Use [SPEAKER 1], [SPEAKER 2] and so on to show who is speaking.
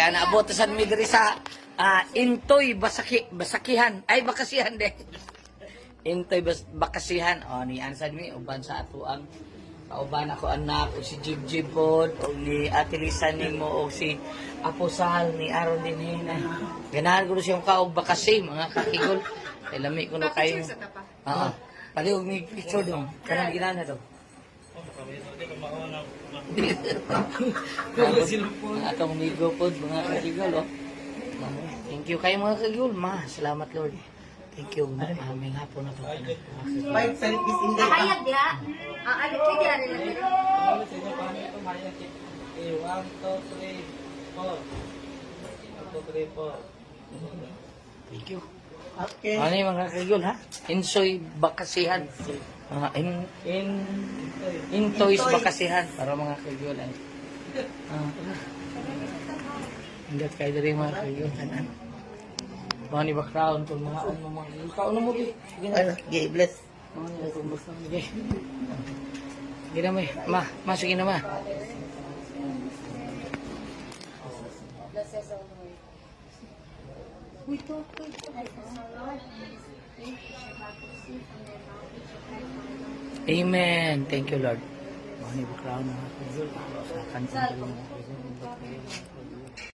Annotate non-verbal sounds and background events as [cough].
[SPEAKER 1] Kaya naabot sa mi diri sa ah, Intoy Basaki Basakihan. Ay Bakasihan de. [laughs] Intoy bas, Bakasihan. O ni ansad mi uban sa ato ang kauban ako anak o si Jib Jib pod o ni Ate Lisa nimo o si Aposal ni Aaron din hina. Ganahan ko siyang kaog bakasi mga kakigol. Kay lami ko no kayo. Oo. Palihog ni picture dong. Kanang ginana daw. Atong migo po, mga kagigol, oh. Thank you kayo mga kagigol, ma. Salamat, Lord. Thank you. Maraming hapon na ito.
[SPEAKER 2] Five selfies in the
[SPEAKER 3] Hayag diha. Ah, ano kay diha rin lang.
[SPEAKER 4] One, two, three, four. One, two, three, four.
[SPEAKER 1] Thank you.
[SPEAKER 2] Okay.
[SPEAKER 1] Ano yung mga kagigol, ha? Insoy Bakasihan. Mga in, in, Intoys Bakasihan. Para mga kagigol, ay. Ah, Hanggat kayo diri mga kagigol, tanan. Mga ni background, kung mga ano mga. Kaon mo, na.
[SPEAKER 2] Ano, gay bless.
[SPEAKER 1] Mga nila kung gusto mo, Bi. Sige na, may. Ma, ma, sige na, ma. Amen. Thank you, Lord. Mga ni background, mga kagigol. Sa kanta rin mga kagigol.